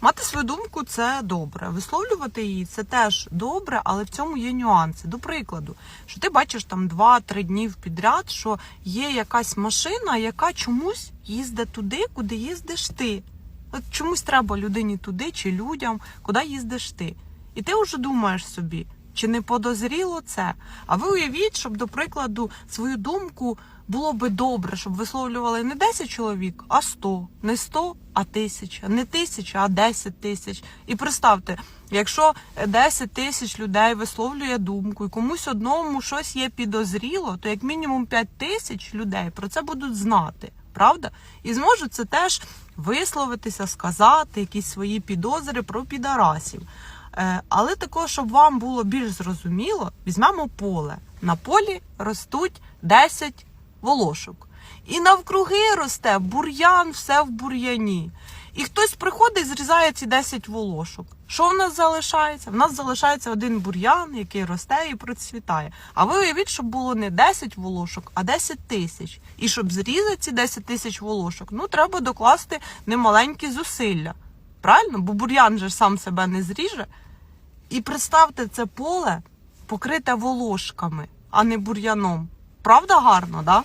Мати свою думку це добре. Висловлювати її це теж добре, але в цьому є нюанси. До прикладу, що ти бачиш там 2-3 дні підряд, що є якась машина, яка чомусь їздить туди, куди їздиш ти. От чомусь треба людині туди чи людям, куди їздиш ти. І ти вже думаєш собі, чи не подозріло це? А ви уявіть, щоб, до прикладу, свою думку було би добре, щоб висловлювали не 10 чоловік, а 100. Не 100, а 1000. Не 1000, а 10 тисяч. І представте, якщо 10 тисяч людей висловлює думку, і комусь одному щось є підозріло, то як мінімум 5 тисяч людей про це будуть знати. Правда? І зможуть це теж висловитися, сказати, якісь свої підозри про підарасів. Е, Але також, щоб вам було більш зрозуміло, візьмемо поле. На полі ростуть 10 волошок. І навкруги росте бур'ян, все в бур'яні. І хтось приходить і зрізає ці 10 волошок. Що в нас залишається? В нас залишається один бур'ян, який росте і процвітає. А ви уявіть, щоб було не 10 волошок, а 10 тисяч. І щоб зрізати ці 10 тисяч волошок, ну треба докласти немаленькі зусилля. Правильно? Бо бур'ян же сам себе не зріже. І представте це поле покрите волошками, а не бур'яном. Правда гарно, да?